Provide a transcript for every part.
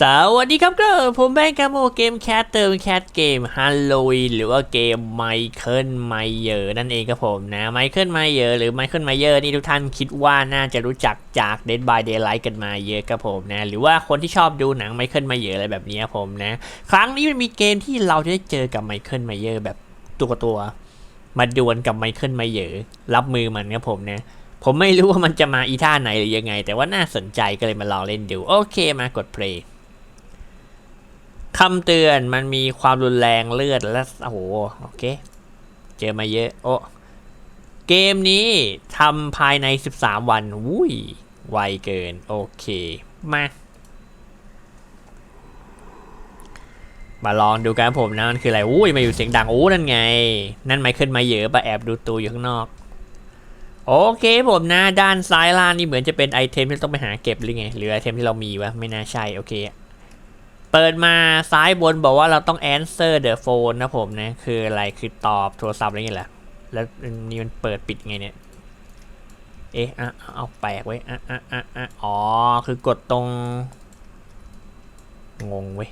สวัสดีครับก็ผมแบงค์ครับโมเกมแคทเติมแคทเกมฮัลโลวีหรือว่าเกมไมเคิลไมเยอร์นั่นเองครับผมนะไมเคิลไมเยอร์หรือไมเคิลไมเยอร์นี่ทุกท่านคิดว่าน่าจะรู้จักจาก Dead by Daylight กันมาเยอะครับผมนะ หรือว่าคนที่ชอบดูหนังไมเคิลไมเยอร์อะไรแบบนี้ครับผมนะ ครั้งนี้มันมีเกมที่เราจะได้เจอกับไมเคิลไมเยอร์แบบตัวตัว มาดวลกับไมเคิลไมเยอร์รับมือมันครับผมนะผมไม่รู้ว่ามันจะมาอีท่าไหนหรือยังไง แต่ว่าน่าสนใจก็เลยมาลองเล่นดูโอเคมากดเพลย์ คำเตือนมันมีความรุนแรงเลือดและโอ้โหโอเค เจอมาเยอะ โอ้เกมนี้ทำภายใน 13 วันวุ้ยไวเกิน โอเค มา มาลองดูกันผมนะมันคืออะไรอุ้ยมาอยู่เสียงดังโอ้นั่นไง นั่นไมเคิลมาเยอะปะแอบดูตัวอยู่ข้างนอก โอเคผมนะ ด้านซ้ายล่างนี่เหมือนจะเป็นไอเทมที่ต้องไปหาเก็บหรือไง หรือไอเทมที่เรามีวะไม่น่าใช่ โอเค เปิดมาซ้ายบนบอกว่าเราต้อง answer the phone นะผมนะ คืออะไรคือตอบโทรศัพท์อะไรเงี้ยแหละแล้วนี่มันเปิดปิดไงเนี่ย เอ๊ะอะเอาแปลกไว้อะอะอะอะอ๋อ คือกดตรง งงเว้ย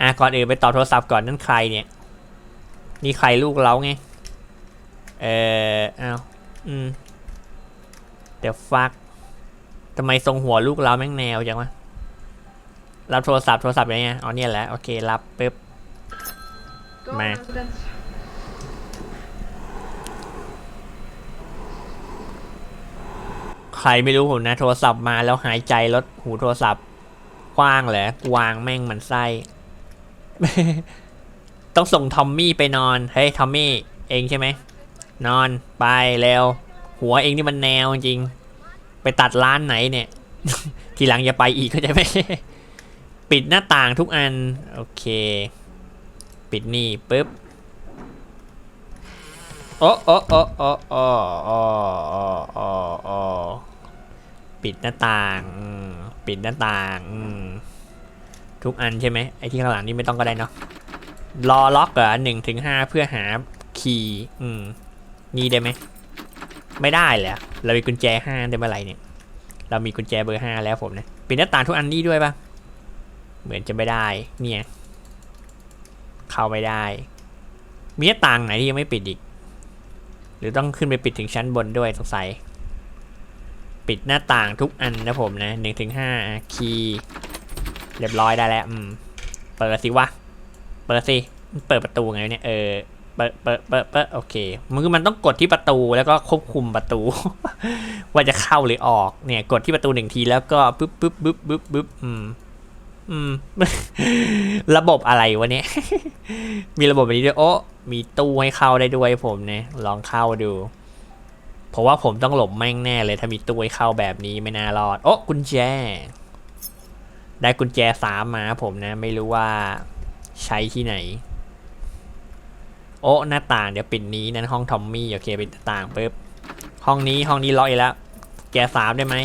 อะก่อนอื่นไปตอบโทรศัพท์ก่อนนั่นใครเนี่ย นี่ใครลูกเราไง เอออ้าอืมเดี๋ยวฟักทำไมทรงหัวลูกเราแม่งแนวจังวะ รับโทรศัพท์โทรศัพท์ยังไงอ๋อเนี่ยแหละโอเครับปึ๊บ Go Man. residents. ใครไม่รู้ผมนะ โทรศัพท์มาแล้วหายใจลดหูโทรศัพท์กว้างเหรอวางแม่งมันไส้ต้องส่งทอมมี่ไปนอน เฮ้ยทอมมี่เองใช่ไหม นอนไปเร็วหัวเองนี่มันแนวจริง ไปตัดร้านไหนเนี่ย ทีหลังอย่าไปอีกก็จะไหม ปิดหน้าต่างทุกอัน โอเค ปิดนี่ปุ๊บโอ้โอ้โอ้โอ้โอ้โอ้โอ้โอ้โอ้ปิดหน้าต่าง ปิดหน้าต่าง ทุกอันใช่ไหมไอ้ที่ข้างหลังนี่ไม่ต้องก็ได้เนาะรอล็อกเหรอหนึ่งถึงห้าเพื่อหาคีย์อืมนี่ได้ไหม ไม่ได้เลยเรามีกุญแจห้าได้เมื่อไหร่เนี่ย เรามีกุญแจเบอร์ห้าแล้วผมนะปิดหน้าต่างทุกอันนี่ด้วยปะ เหมือนจะไม่ได้ เนี่ย เข้าไม่ได้ มีหน้าต่างไหนที่ยังไม่ปิดอีก หรือต้องขึ้นไปปิดถึงชั้นบนด้วยสงสัย ปิดหน้าต่างทุกอันนะผมนะหนึ่งถึงห้าคีย์เรียบร้อยได้แล้ว อืม เปิดสิวะ เปิดสิ เปิดประตูไงเนี่ย เออ เปิดเปิดเปิดเปิดโอเค มันคือมันต้องกดที่ประตูแล้วก็ควบคุมประตู ว่าจะเข้าหรือออก เนี่ย กดที่ประตูหนึ่งทีแล้วก็ปึ๊บปึ๊บปึ๊บปึ๊บปึ๊บอืม อืม ระบบอะไรวะเนี่ย มีระบบแบบนี้ด้วย โอ้มีตู้ให้เข้าได้ด้วยผมเนี่ย ลองเข้าดู เพราะว่าผมต้องหลบแม่งแน่เลย ถ้ามีตู้ให้เข้าแบบนี้ไม่น่ารอด โอ้กุญแจ ได้กุญแจสามมาผมนะ ไม่รู้ว่าใช้ที่ไหน โอ้หน้าต่างเดี๋ยวปิดนี้นั่นห้องทอมมี่โอเคปิดหน้าต่างปุ๊บห้องนี้ห้องนี้ล็อกอีกแล้วแจสามได้ไหม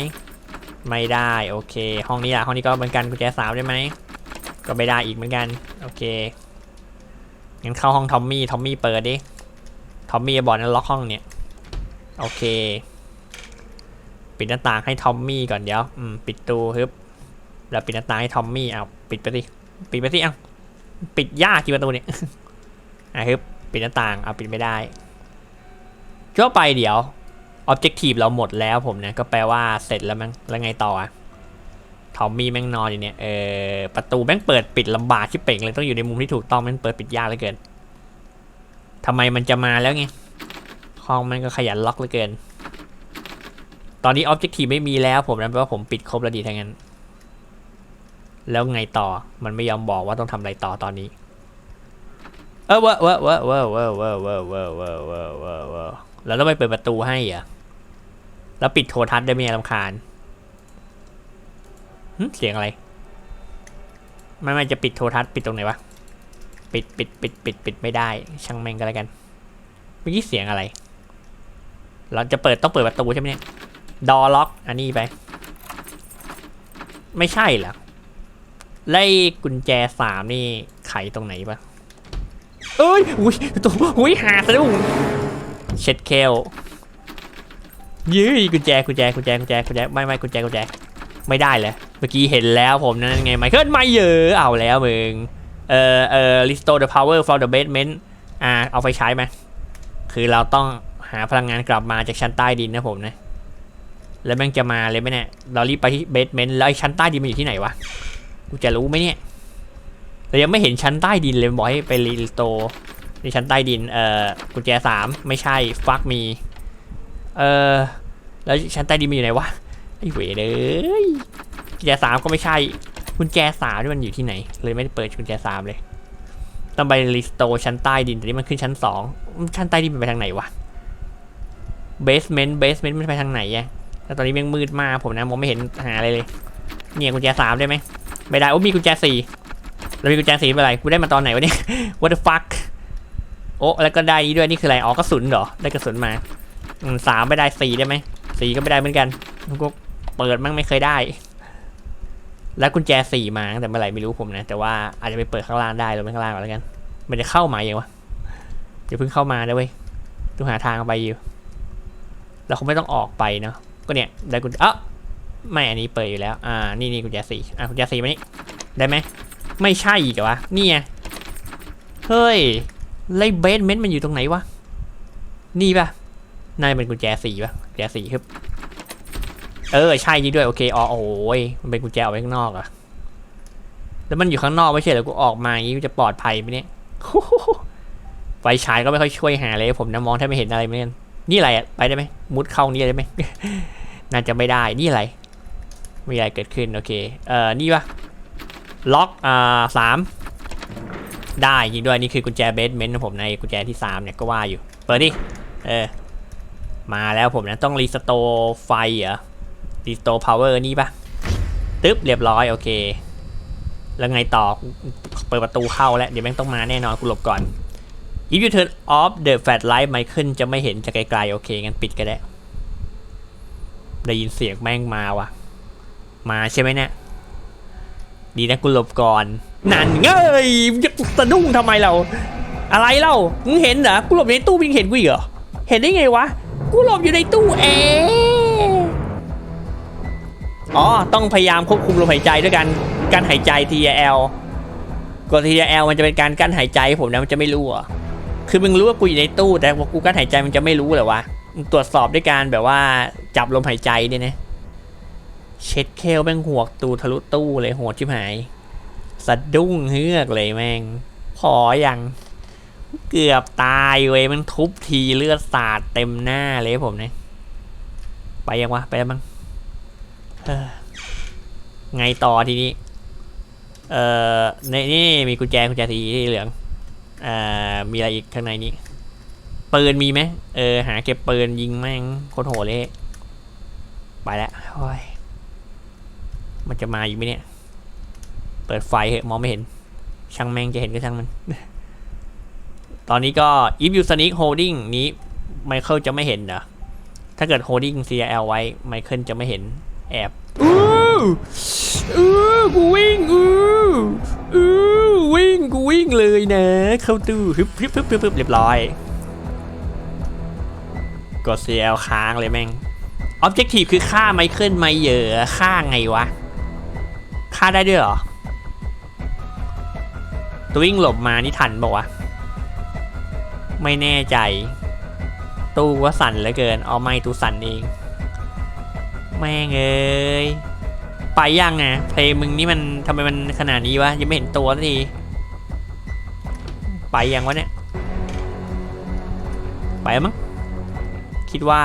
ไม่ได้โอเค ห้องนี้อะห้องนี้ก็เหมือนกันกุญแจสามได้ไหมก็ไม่ได้อีกเหมือนกัน โอเคงั้นเข้าห้องทอมมี่ทอมมี่เปิดดิทอมมี่บอกนั้นล็อกห้องเนี่ยโอเค ปิดหน้าต่างให้ทอมมี่ก่อนเดี๋ยวอืมปิดตูฮึบแล้วปิดหน้าต่างให้ทอมมี่เอาปิดไปสิปิดไปสิเอ้าปิดยากที่ประตูเนี่ยอะฮึบปิดหน้าต่างเอาปิดไม่ได้ก็ไปเดี๋ยว ออบเจกตีฟเราหมดแล้วผมเนะก็แปลว่าเสร็จแล้วมั้งแล้วไงต่ออะทอมมี่แม่งนอนอยู่เนี่ยเออประตูแม่งเปิดปิดลำบากชิบเป่งเลยต้องอยู่ในมุมที่ถูกต้องแม่งเปิดปิดยากเหลือเกินทำไมมันจะมาแล้วไงห้องมันก็ขยันล็อกเหลือเกิน ตอนนี้ออบเจกตีฟไม่มีแล้วผมนะแปลว่าผมปิดครบแล้วดีทั้งนั้น แล้วไงต่อมันไม่ยอมบอกว่าต้องทำอะไรต่อตอนนี้เออเวอเวอเวอเวอเวอเวอเวอเวอเวอเวอเวอเวอแล้วต้องไปเปิดประตูให้อะ แล้วปิดโทรทัศน์ได้ไหมลำคาญเสียงอะไร ไม่ไม่จะปิดโทรทัศน์ปิดตรงไหนวะ ปิดปิดปิดปิดปิดไม่ได้ ช่างแม่งก็แล้วกันเมื่อกี้เสียงอะไร เราจะเปิดต้องเปิดประตูใช่ไหมเนี่ย ดอล็อก อันนี้ไป ไม่ใช่เหรอไล่กุญแจสามนี่ไขตรงไหนปะเอ้ย อุ้ยตัวอุ้ยหาซะแล้วเช็ดเคล ยื้อกุญแจกุญแจกุญแจกุญแจกุญแจไม่ไม่กุญแจกุญแจไม่ได้เลยเมื่อกี้เห็นแล้วผมนั่นไงไมเคิลไม่เยอะเอาแล้วมึงเออเออ restore the power from the basement อ่าเอาไฟใช้ไหมคือเราต้องหาพลังงานกลับมาจากชั้นใต้ดินนะผมนะ แล้วแม่งจะมาเลยไหมเนี่ยเรารีบไปที่เบสเมนต์แล้วไอ้ชั้นใต้ดินมันอยู่ที่ไหนวะกูจะรู้ไหมเนี่ยเรายังไม่เห็นชั้นใต้ดินเลยบอกให้ไปรีสโตร์ในชั้นใต้ดินเอ่อกุญแจสามไม่ใช่ฟักมี เออแล้วชั้นใต้ดินมันอยู่ไหนวะไอ้เวเลยกุญแจสามก็ไม่ใช่กุญแจสามที่มันอยู่ที่ไหน เลยไม่ได้เปิดกุญแจสามเลยต้องไปรีสโตชั้นใต้ดินแต่นี่มันขึ้นชั้นสองชั้นใต้ดินมันไปทางไหนวะเบสเมนต์เบสเมนต์มันไปทางไหนอะแล้วตอนนี้ยังมืดมากผมนะมองไม่เห็นหาอะไรเลย เนี่ยกุญแจสามได้ไหมไม่ได้โอ้มีกุญแจสี่แล้วมีกุญแจสี่เป็นไรกูได้มาตอนไหนวะเนี่ย what the fuck โอ้แล้วก็ได้นี้ด้วยนี่คืออะไรอ๋อกระสุนเหรอได้กระสุนมา สามไม่ได้สี่ได้ไหมสี่ก็ไม่ได้เหมือนกันกูเปิดมั่งไม่เคยได้ แล้วกุญแจสี่มาแต่เมื่อไหร่ไม่รู้ผมนะ แต่ว่าอาจจะไปเปิดข้างล่างได้หรือไม่ข้างล่างก่อนแล้วกัน มันจะเข้ามาอย่างวะอย่าเพิ่งเข้ามานะเว้ยต้องหาทางไปอยู่เราคงไม่ต้องออกไปเนาะก็เนี่ยได้กุญแจอะไม่อันนี้เปิดอยู่แล้ว อ่า นี่นี่กุญแจสี่อะกุญแจสี่มานี่ได้ไหมไม่ใช่อีกเหรอวะนี่ไงเฮ้ยไล่เบสเมนต์มันอยู่ตรงไหนวะนี่ปะ นายเป็นกุญแจสีป่ะกุญแจสีครับ เออใช่นี่ด้วยโอเคอ๋อโอ้ยมันเป็นกุญแจเอาไว้ข้างนอกอะแล้วมันอยู่ข้างนอกไม่ใช่เหรอกูออกมาอย่างนี้กูจะปลอดภัยไหมเนี่ยไฟฉายก็ไม่ค่อยช่วยหาเลยผมนะมองแทบไม่เห็นอะไรเหมือนกันนี่อะไรอะไปได้ไหมมุดเข้านี่ได้ไหมน่าจะไม่ได้นี่อะไรมีอะไรเกิดขึ้นโอเคเอ่อนี่ปะล็อกอ่าสามได้จริงด้วยนี่คือกุญแจเบสเมนต์ของผมในกุญแจที่สามเนี่ยก็ว่าอยู่ เปิดดิเออ มาแล้วผมนะต้องรีสโตไฟเหรอรีสโตพาวเวอร์นี่ปะตึ๊บเรียบร้อยโอเค แล้วไงต่อเปิดประตูเข้าแล้ว เดี๋ยวแม่งต้องมาแน่นอนกูหลบก่อน if you turn off the flashlight ไมเคิลจะไม่เห็นจากไกลๆ โอเค งั้นปิดก็ได้ ได้ยินเสียงแม่งมาว่ะ มาใช่ไหมเนี่ย ดีนะกูหลบก่อน นั่นเงยสะดุ้งทำไมเรา อะไรเล่ามึงเห็นเหรอกูหลบในตู้มึงเห็นกูเหรอเห็นได้ไงวะ กูหลบอยู่ในตู้เองอ๋อ ต้องพยายามควบคุมลมหายใจด้วยกันการหายใจ TRL กด TRL มันจะเป็นการกั้นหายใจผมนะมันจะไม่รู้อะคือมึงรู้ว่ากูอยู่ในตู้แต่ว่ากูกั้นหายใจมันจะไม่รู้เหรอวะมึงตรวจสอบด้วยการแบบว่าจับลมหายใจเนี่ยนะเช็ดเคลแม่งหัวกตูทะลุตู้เลยโหดชิบหาย สะดุ้งเฮือกเลยแม่ง พออย่าง เกือบตายเว้ยมันทุบทีเลือดสาดเต็มหน้าเลยผมเนี่ยไปยังวะ ไปแล้วมั้งไงต่อทีนี้ เอ่อในนี่มีกุญแจกุญแจสีเหลืองอ่ามีอะไรอีกข้างในนี้ปืนมีไหมเออ หาเก็บปืนยิงแม่งโคตรโหดเลยไปแล้วโอ้ยมันจะมาอยู่ไหมเนี่ย เปิดไฟเหอะมองไม่เห็น ช่างแม่งจะเห็นก็ช่างมัน ตอนนี้ก็ if you sneak holding นี้ไมเคิลจะไม่เห็นเหรอถ้าเกิด holding CL ไว้ไมเคิลจะไม่เห็นแอบอู้อู้กูวิ่งอู้อู้วิ่งกูวิ่งเลยนะ เข้าตู้ฮึบฮึบฮึบฮึบเรียบร้อย กด CL ค้างเลยแม่ง Objective คือฆ่าไมเคิลไมเยอร์ฆ่าไงวะฆ่าได้ด้วยเหรอตัววิ่งหลบมานี่ทันบอกว่าวะ ไม่แน่ใจ ตู้ว่าสั่นเหลือเกิน เอาไม่ตู้สั่นเอง แม่งเอ้ยไปยังไงเพลงมึงนี่มันทำไมมันขนาดนี้วะยังไม่เห็นตัวสักทีไปยังวะเนี่ย ไปมั้งคิดว่า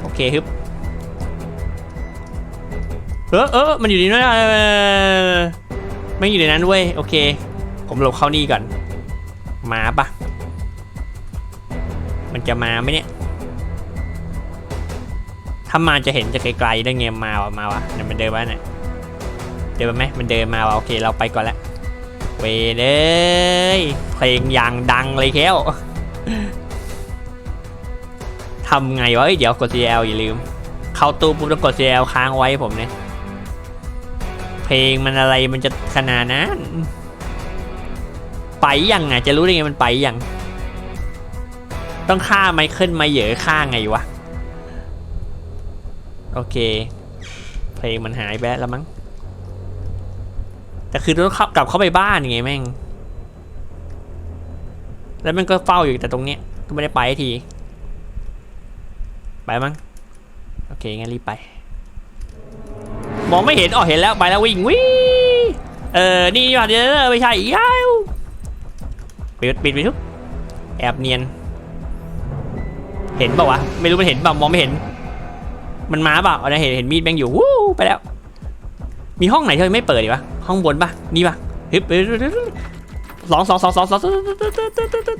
โอเคฮึบเออเออมันอยู่ในนั้นเออไม่อยู่ในนั้นเว้ยโอเค ผมหลบเข้านี่ก่อน มาปะมันจะมาไหมเนี่ย ถ้ามาจะเห็นจากไกลๆได้ไงมาวะมาวะเนี่ยมันเดินมาเนี่ย เดินมาไหมมันเดินมาวะโอเคเราไปก่อนละเวเลยเพลงอย่างดังเลยแค้วทำไงวะเอ้ยเดี๋ยวกด CL อย่าลืม เข้าตู้ปุ๊บต้องกด CL ค้างไว้ผมเนี่ย เพลงมันอะไรมันจะขนาดนั้น ไปยังไงจะรู้ได้ไงมันไปยัง ต้องฆ่าไมเคิลมาเหยอฆ่าไงวะ โอเค เพลงมันหายไปแล้วมั้ง แต่คือต้องกลับเข้าไปบ้านไงแม่ง แล้วมันก็เฝ้าอยู่แต่ตรงเนี้ยก็ไม่ได้ไปที ไปมั้ง โอเคงั้นรีบไป มองไม่เห็นอ๋อเห็นแล้วไปแล้ววิ่งวิ่งเออ นี่นี่ว่ะเดี๋ยวไม่ใช่ย้าว ปิดปิดไปทุกแอบเนียน เห็นเปล่าวะ ไม่รู้มันเห็นเปล่ามองไม่เห็น มันมาเปล่าเอานะเห็นเห็นมีดแบงอยู่วู้ไปแล้ว มีห้องไหนที่ไม่เปิดอีวะห้องบนปะนี่ปะฮึบสองสองสองสองสอง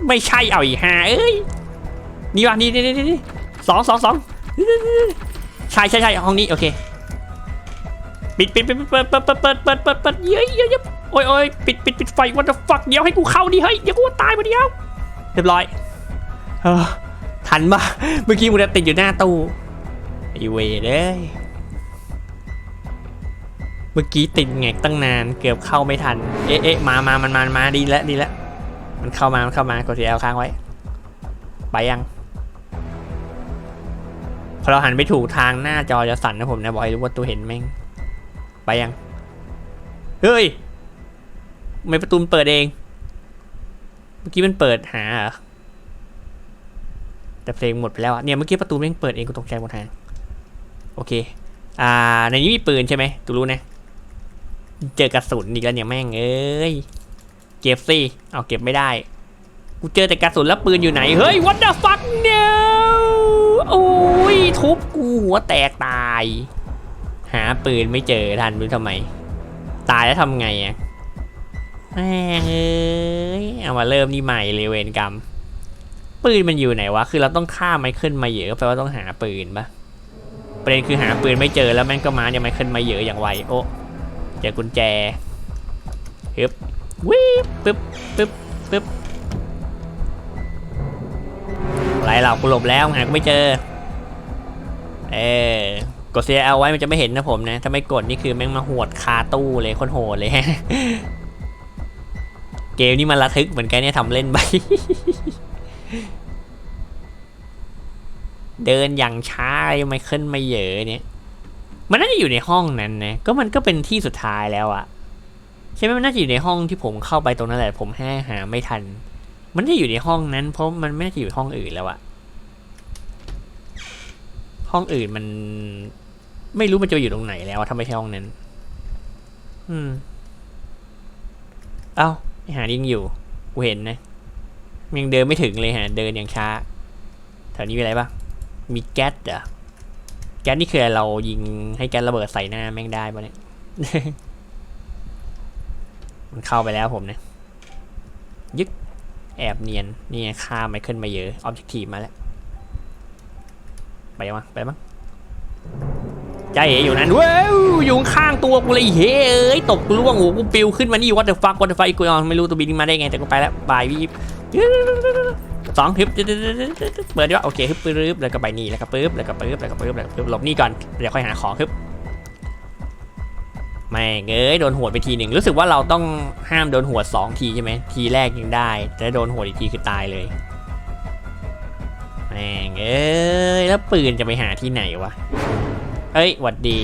ไม่ใช่เอาอีกห้าเอ้ยนี่ปะนี่นี่นี่สองสองสองใช่ใช่ใช่ห้องนี้โอเค ปิดปิดปิดเปิดเปิดเปิดเปิดเปิดเปิดเปิดเย้ยเย้ยเย้ยโอ้ยโอ้ยปิดปิดปิดไฟวันจะฟักเดี๋ยวให้กูเข้าดิเฮ้ยเดี๋ยวกูตายมาเดียวเรียบร้อยเออทันปะเมื่อกี้มึงติดอยู่หน้าตู้ไอเวเลยเมื่อกี้ติดแงกตั้งนานเกือบเข้าไม่ทัน เอ๊ะเอ๊ะมามามันมามาดีแล้วดีแล้วมันเข้ามามันเข้ามากดทีเอลค้างไว้ ไปยังพอเราหันไปถูกทางหน้าจอจะสั่นนะผมนะบอกให้รู้ว่าตัวเห็นแม่ง ไปยัง เฮ้ยไม่ประตูมันเปิดเอง เมื่อกี้มันเปิดหาแต่เพลงหมดไปแล้วอะเนี่ยเมื่อกี้ประตูม่งเปิดเองกูตกใจหมดทางโอเค อ่า ในนี้มีปืนใช่ไหมตูรู้นะ เจอกระสุนอีกแล้วเนี่ยแม่งเอ้ย เก็บสิเอาเก็บไม่ได้ กูเจอแต่กระสุนแล้วปืนอยู่ไหน เฮ้ย what the fuck no โอ้ยทุบกูหัวแตกตาย หาปืนไม่เจอทันรู้ทำไม ตายแล้วทำไงอะแม่เอ้ยเอามาเริ่มนี่ใหม่เลยเวรกรรม ปืนมันอยู่ไหนวะ คือเราต้องฆ่าไมเคิลมาเยอะแปลว่าต้องหาปืนปะประเด็นคือหาปืนไม่เจอแล้วแม่งก็มาเนี่ยไมเคิลมาเยอะอย่างไวโอ้เจอกุญแจฮึบวิบปึ๊บปึ๊บปึ๊บอะไรเรากูหลบแล้วหากูไม่เจอ เออ กด CL ไว้มันจะไม่เห็นนะผมนะ ถ้าไม่กดนี่คือแม่งมาหวดคาตู้เลยคนโหดเลย เกมนี้มันระทึกเหมือนกันเนี่ยทำเล่นไป เดินอย่างช้าไม่ขึ้นไม่เหยอะเนี่ย มันน่าจะอยู่ในห้องนั้นนะ ก็มันก็เป็นที่สุดท้ายแล้วอะใช่ไหมมันน่าจะอยู่ในห้องที่ผมเข้าไปตรงนั้นแหละ ผมแค่หาไม่ทัน มันน่าจะอยู่ในห้องนั้น เพราะมันไม่น่าจะอยู่ห้องอื่นแล้วอะห้องอื่นมัน ไม่รู้มันจะอยู่ตรงไหนแล้วอะถ้าไม่ใช่ห้องนั้น อืม เอ้าหายิงอยู่ กูเห็นนะ ยังเดินไม่ถึงเลยฮะ เดินอย่างช้า แถวนี้มีอะไรปะมีแก๊สเหรอ แก๊สนี่คือเรายิงให้แก๊สระเบิดใส่หน้าแม่งได้ปะเนี่ย มันเข้าไปแล้วผมนะ ยึก แอบเนียน นี่ไงฆ่าไมเคิลมาเยอะ ออบเจกตีฟมาแล้ว ไปมั้งไปมั้ง ใจเอ๋อยู่นั้นเว้ยอยู่ข้างตัวกูเลยเฮ้ยตกล่วงโอ้กูปิวขึ้นมานี่วัตเตอร์ฟักวัตเตอร์ฟักกูอ่อนไม่รู้ตัวบินมาได้ไงแต่กูไปแล้วบายวิบสองฮึบเปิดดีว่าโอเคฮึบปึ๊บแล้วก็ไปนี่แล้วก็ปึ๊บแล้วก็ปึ๊บแล้วก็ปึ๊บแล้วก็ปึ๊บหลบนี่ก่อนเดี๋ยวค่อยหาของฮึบแม่เอ้ยโดนหัวไปทีหนึ่งรู้สึกว่าเราต้องห้ามโดนหัวสองทีใช่ไหมทีแรกยังได้แต่โดนหัวอีกทีคือตายเลยแม่งเอ้ยแล้วปืนจะไปหาที่ไหนวะ เอ้ยหวัดดี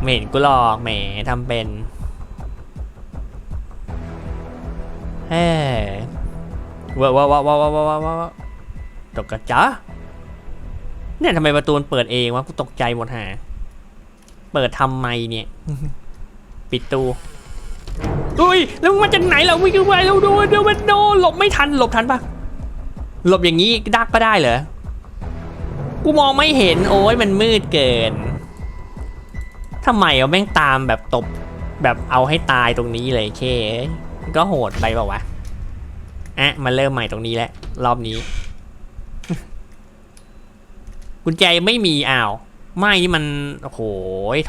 ไม่เห็นกูหรอกแหมทำเป็นเฮ้ยว้าวว้าวว้าวว้าวว้าวว้าวว้าวตกกระจ้าเนี่ยทำไมประตูมันเปิดเองวะกูตกใจหมดฮะเปิดทำไมเนี่ย ปิดตูอุ้ยแล้วมึงมาจากไหนเราวิ่งไปแล้วดูดูมันโดนหลบไม่ทันหลบทันปะหลบอย่างนี้ดักก็ได้เหรอ กูมองไม่เห็นโอ้ยมันมืดเกินทำไมเอาแม่งตามแบบตบแบบเอาให้ตายตรงนี้เลยเค ก็โหดไปเปล่าวะอะมาเริ่มใหม่ตรงนี้แหละรอบนี้ กุญแจไม่มีอ้าว ไม่นี่มันโอ้โห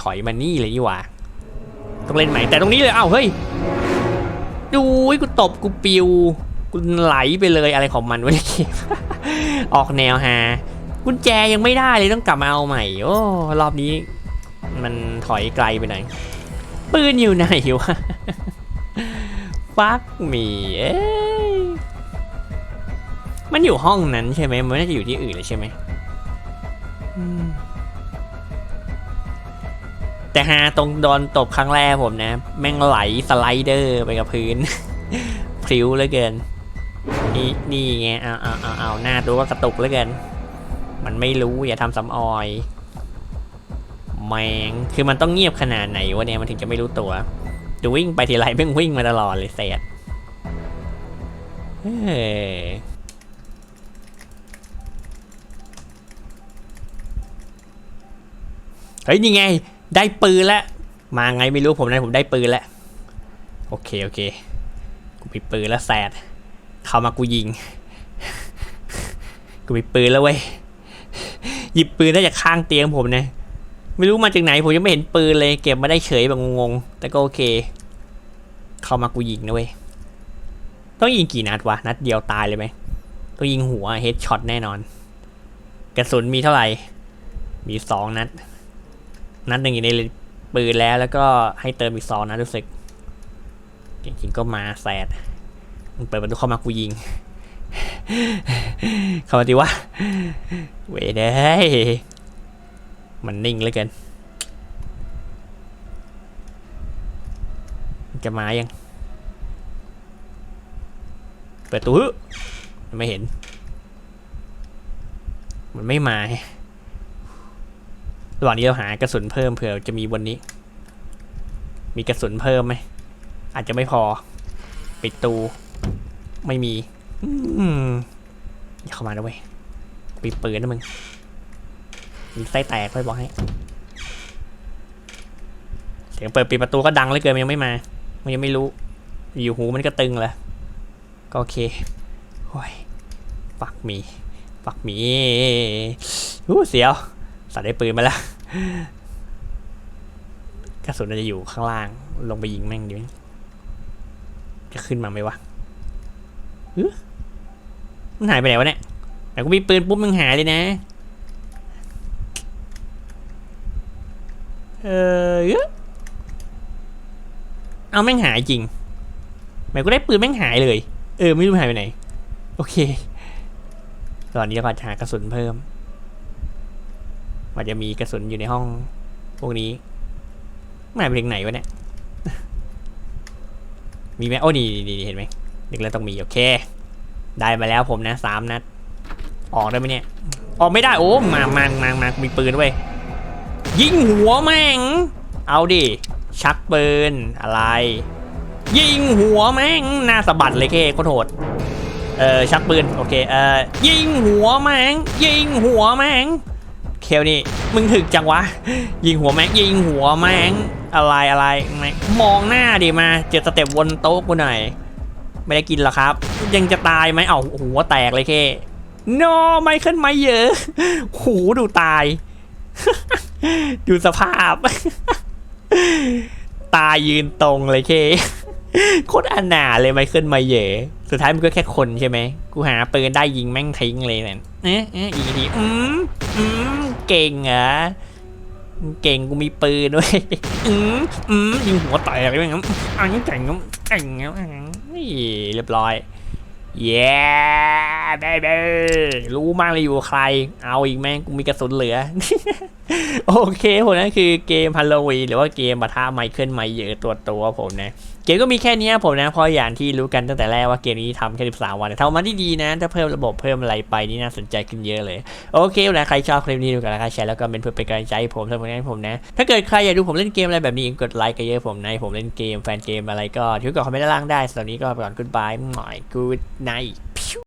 ถอยมานี่เลยดีกว่าต้องเล่นใหม่แต่ตรงนี้เลยอ้าวเฮ้ยดูกูตบกูปิวกูไหลไปเลยอะไรของมันวะเนี่ยออกแนวฮา กุญแจยังไม่ได้เลยต้องกลับมาเอาใหม่ โอ้รอบนี้ มันถอยไกลไปหน่อยปืนอยู่ไหนวะฟักมีเอ้ยมันอยู่ห้องนั้นใช่ไหมมันน่าจะอยู่ที่อื่นเลยใช่ไหมแต่ฮาตรงโดนตบครั้งแรกผมนะ แม่งไหลสไลเดอร์ไปกับพื้นพริ้วเหลือเกิน นี่นี่ไงเอาเอาเอาเอาหน้าตัวก็กระตุกเหลือเกิน มันไม่รู้อย่าทำสำออยแมงคือมันต้องเงียบขนาดไหนวะเนี่ยมันถึงจะไม่รู้ตัวดูวิ่งไปทีไรแม่งวิ่งมาตลอดเลยเสียดเฮ้ยเฮ้ยนี่ไง ได้ปืนแล้วมาไงไม่รู้ผมนะผมได้ปืนแล้วโอเคโอเคกูมีปืนแล้วแซดเข้ามากูยิง กูมีปืนแล้วเว้ย หยิบปืนได้จากข้างเตียงผมนะไม่รู้มาจากไหนผมยังไม่เห็นปืนเลยเก็บมาได้เฉยแบบงงๆแต่ก็โอเค เข้ามากูยิงนะเว้ยต้องยิงกี่นัดวะนัดเดียวตายเลยไหมต้องยิงหัวเฮดช็อตแน่นอน กระสุนมีเท่าไหร่ มีสองนัด นัดหนึ่งอยู่ในปืนแล้วแล้วก็ให้เติมอีกสองนัดรู้สึกจริงๆก็มาแซดมึงเปิดประตูเข้ามากูยิงเข้ามาดิวะ เว้ยเด้ยมันนิ่งเหลือเกินมัน จะมายัง เปิดตู้ไม่เห็น มันไม่มาระหว่างนี้เราหากระสุนเพิ่มเผื่อจะมีบนนี้ มีกระสุนเพิ่มไหม อาจจะไม่พอ ปิดตู ไม่มี อืมอย่าเข้ามาด้วย ปิดปืนนะมึงมีไส้แตกเลยบอกให้ เสียงเปิดปิดประตูก็ดังเลยเกินมันยังไม่มา มันยังไม่รู้ อยู่หูมันก็ตึงแหละก็โอเคโอ้ยฝักหมีฝักหมีอู้เสียว สัตว์ได้ปืนมาแล้วกระสุนน่าจะอยู่ข้างล่าง ลงไปยิงแม่งดิจะขึ้นมาไหมวะอื้อมันหายไปไหนวะเนี่ย แต่กูมีปืนปุ๊บมึงหายเลยนะ เออเอาแม่งหายจริงแม่งก็ได้ปืนแม่งหายเลย เออไม่รู้หายไปไหน โอเค ตอนนี้เราจะหากระสุนเพิ่มมันจะมีกระสุนอยู่ในห้องพวกนี้มันหายไปถึงไหนวะเนี่ย มีไหมโอ้นี่นี่นี่เห็นไหมนึกแล้วต้องมีโอเค ได้มาแล้วผมนะสามนัด ออกได้ไหมเนี่ยออกไม่ได้โอ้มามามามามีปืนด้วยยิงหัวแม่ง เอาดิ ชักปืนอะไร ยิงหัวแม่งหน้าสะบัดเลยเคโคตรโหดเออชักปืนโอเคเออยิงหัวแม่งยิงหัวแม่งเคลนี่มึงถึกจังวะ ยิงหัวแม่งยิงหัวแม่งอะไรอะไรแม่งมองหน้าดิมาเจ็ดสเต็ปวนโต๊ะกูหน่อยไม่ได้กินหรอครับ ยังจะตายไหมเอ้าหัวแตกเลยเค โนไม่ขึ้นไมเยอะหูดูตาย ดูสภาพ ตายืนตรงเลยเคโคตรอนาเลยไมเคิลไมเยอร์สุดท้ายมันก็แค่คนใช่ไหม กูหาปืนได้ยิงแม่งทิ้งเลยเนี่ยเอ๊ะเอ๊ะอีกทีอืมอืมเก่งเหรอเก่งกูมีปืนด้วยอืมอืมยิงหัวแตกเลยงั้นอันนี้เก่งงั้นเก่งงั้นนี่เรียบร้อย เย้เบเบรู้มากเลยอยู่ใคร เอาอีกแม่งกูมีกระสุนเหลือ โอเคผมนั่นคือเกมฮัลโลวีหรือว่าเกมบัท่าไมเคิลไมเยอร์ตัวตัวผมนะเกมก็มีแค่นี้ผมนะเพราะอย่างที่รู้กันตั้งแต่แรกว่าเกมนี้ทำแค่13วันแต่ทำมาที่ดีนะ ถ้าเพิ่มระบบเพิ่มอะไรไปนี่น่าสนใจขึ้นเยอะเลย โอเคนะใครชอบคลิปนี้ดูกันนะครับแชร์แล้วก็เป็นเพื่อเป็นกำลังใจให้ผมทำงานผมนะ ถ้าเกิดใครอยากดูผมเล่นเกมอะไรแบบนี้กดไลค์กันเยอะผมในผมเล่นเกมแฟนเกมอะไรก็ทิ้งกดคอมเมนต์ด้านล่างได้สำหรับนี้ก็ไปก่อน goodbye หน่อย good night